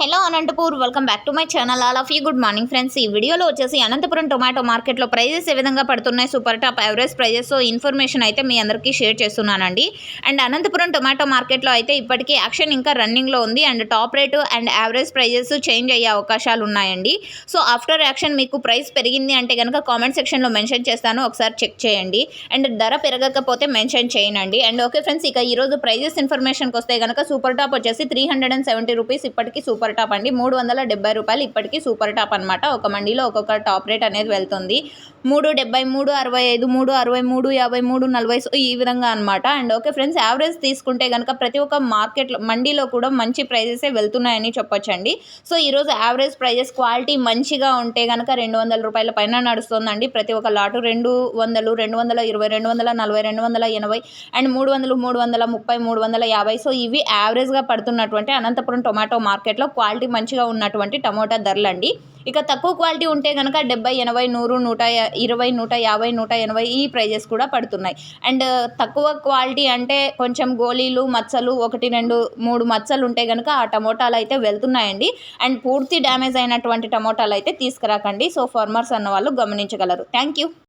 Hello Anantapur welcome back to my channel all of you good morning friends ఈ వీడియోలో వచ్చేసి Anantapuram tomato మార్కెట్లో prices ఏ విధంగా పడుతున్నాయి? Super top average prices information అయితే మీ అందరికీ షేర్ చేస్తున్నానండి. అండ్ అనంతపురం టొమాటో మార్కెట్లో అయితే ఇప్పటికీ యాక్షన్ ఇంకా రన్నింగ్లో ఉంది. And top rate and average prices change అయ్యే అవకాశాలు ఉన్నాయండి. సో ఆఫ్టర్ యాక్షన్ మీకు ప్రైస్ పెరిగింది అంటే కనుక కామెంట్ సెక్షన్లో మెన్షన్ చేస్తాను. ఒకసారి చెక్ చేయండి. అండ్ ధర పెరగకపోతే మెన్షన్ చేయనండి. అండ్ ఓకే ఫ్రెండ్స్ ఇక ఈరోజు ప్రైజెస్ ఇన్ఫర్మేషన్కి వస్తే కనుక సూపర్ టాప్ వచ్చేసి three hundred and seventy rupees ఇప్పటికీ సూపర్ టాప్ అండి. మూడు వందల డెబ్బై రూపాయలు ఇప్పటికీ సూపర్ టాప్ అనమాట ఒక మండీలో ఒక్కొక్క టాప్ రేట్ అనేది వెళ్తుంది. మూడు డెబ్బై మూడు అరవై ఐదు మూడు అరవై మూడు యాభై మూడు నలభై సో ఈ విధంగా అనమాట అండ్ ఓకే ఫ్రెండ్స్ యావరేజ్ తీసుకుంటే కనుక ప్రతి ఒక్క మార్కెట్లో మండీలో కూడా మంచి ప్రైజెసే వెళ్తున్నాయని చెప్పొచ్చండి. సో ఈరోజు యావరేజ్ ప్రైజెస్ క్వాలిటీ మంచిగా ఉంటే కనుక రెండు వందల రూపాయల పైన నడుస్తుందండి. ప్రతి ఒక్క లాటు రెండు వందలు రెండు వందల ఇరవై రెండు వందల నలభై రెండు వందల ఎనభై అండ్ మూడు వందలు మూడు వందల ముప్పై మూడు వందల యాభై. సో ఇవి యావరేజ్గా పడుతున్నటువంటి అనంతపురం టొమాటో మార్కెట్లో క్వాలిటీ మంచిగా ఉన్నటువంటి టమోటా ధరలు అండి ఇక తక్కువ క్వాలిటీ ఉంటే కనుక డెబ్బై ఎనభై నూరు నూట ఇరవై నూట యాభై నూట ఎనభై ఈ ప్రైజెస్ కూడా పడుతున్నాయి. అండ్ తక్కువ క్వాలిటీ అంటే కొంచెం గోళీలు మచ్చలు ఒకటి రెండు మూడు మచ్చలు ఉంటే కనుక ఆ టమోటాలు అయితే వెళ్తున్నాయండి. అండ్ పూర్తి డ్యామేజ్ అయినటువంటి టమోటాలు అయితే తీసుకురాకండి. సో ఫార్మర్స్ అన్న వాళ్ళు గమనించగలరు. Thank you.